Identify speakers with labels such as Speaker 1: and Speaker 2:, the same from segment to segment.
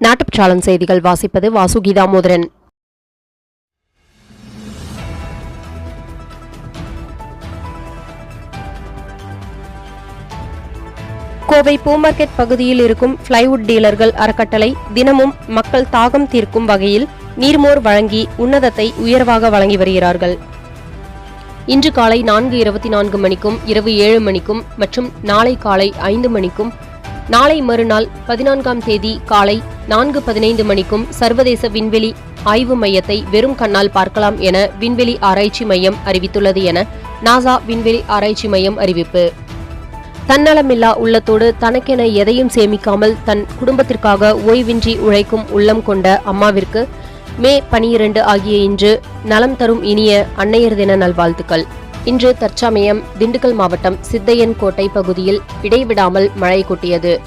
Speaker 1: நாட்டுப்பற்றாளன் செய்திகள் வாசிப்பது வாசுகி மோதரன். கோவை பூமார்க்கெட் பகுதியில் இருக்கும் பிளைவுட் டீலர்கள் அறக்கட்டளை தினமும் மக்கள் தாகம் தீர்க்கும் வகையில் நீர்மோர் வழங்கி உன்னதத்தை உயர்வாக வழங்கி வருகிறார்கள். இன்று காலை நான்கு இருபத்தி நான்கு மணிக்கும் இரவு ஏழு மணிக்கும் மற்றும் நாளை காலை ஐந்து மணிக்கும் நாளை மறுநாள் பதினான்காம் தேதி காலை நான்கு பதினைந்து மணிக்கும் சர்வதேச விண்வெளி ஆய்வு மையத்தை வெறும் கண்ணால் பார்க்கலாம் என விண்வெளி ஆராய்ச்சி மையம் அறிவித்துள்ளது என நாசா விண்வெளி ஆராய்ச்சி மையம் அறிவிப்பு. தன்னலமில்லா உள்ளத்தோடு தனக்கென எதையும் சேமிக்காமல் தன் குடும்பத்திற்காக ஓய்வின்றி உழைக்கும் உள்ளம் கொண்ட அம்மாவிற்கு மே பனிரெண்டு ஆகிய இன்று நலம் தரும் இனிய அன்னையர் தின நல்வாழ்த்துக்கள். இன்று தற்சமயம் திண்டுக்கல் மாவட்டம் சித்தையன் கோட்டை பகுதியில் இடைவிடாமல் மழை கொட்டியது.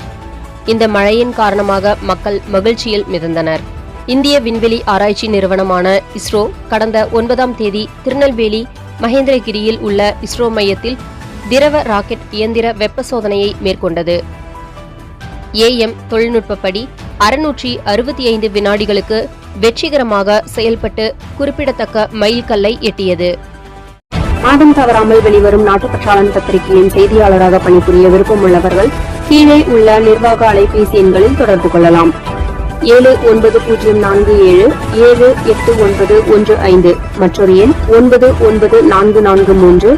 Speaker 1: இந்த மழையின் காரணமாக மக்கள் மகிழ்ச்சியில் மிதந்தனர். இந்திய விண்வெளி ஆராய்ச்சி நிறுவனமான இஸ்ரோ கடந்த ஒன்பதாம் தேதி திருநெல்வேலி மகேந்திரகிரியில் உள்ள இஸ்ரோ மையத்தில் திரவ ராக்கெட் இயந்திர வெப்ப சோதனையை மேற்கொண்டது. ஏஎம் தொழில்நுட்பப்படி அறுநூற்றி அறுபத்தி ஐந்து வினாடிகளுக்கு வெற்றிகரமாக செயல்பட்டு குறிப்பிடத்தக்க மைல்கல்லை எட்டியது. மாதம் தவறாமல் வெளிவரும் நாட்டுப்பற்றாளன் பத்திரிகையின் செய்தியாளராக பணிபுரிய விருப்பமுள்ளவர்கள் கீழே உள்ள நிர்வாக அலைபேசி எண்களில் தொடர்பு கொள்ளலாம். ஏழு ஒன்பது பூஜ்ஜியம் நான்கு ஏழு ஏழு எட்டு ஒன்பது ஒன்று ஐந்து மற்றொரு எண் ஒன்பது ஒன்பது நான்கு நான்கு மூன்று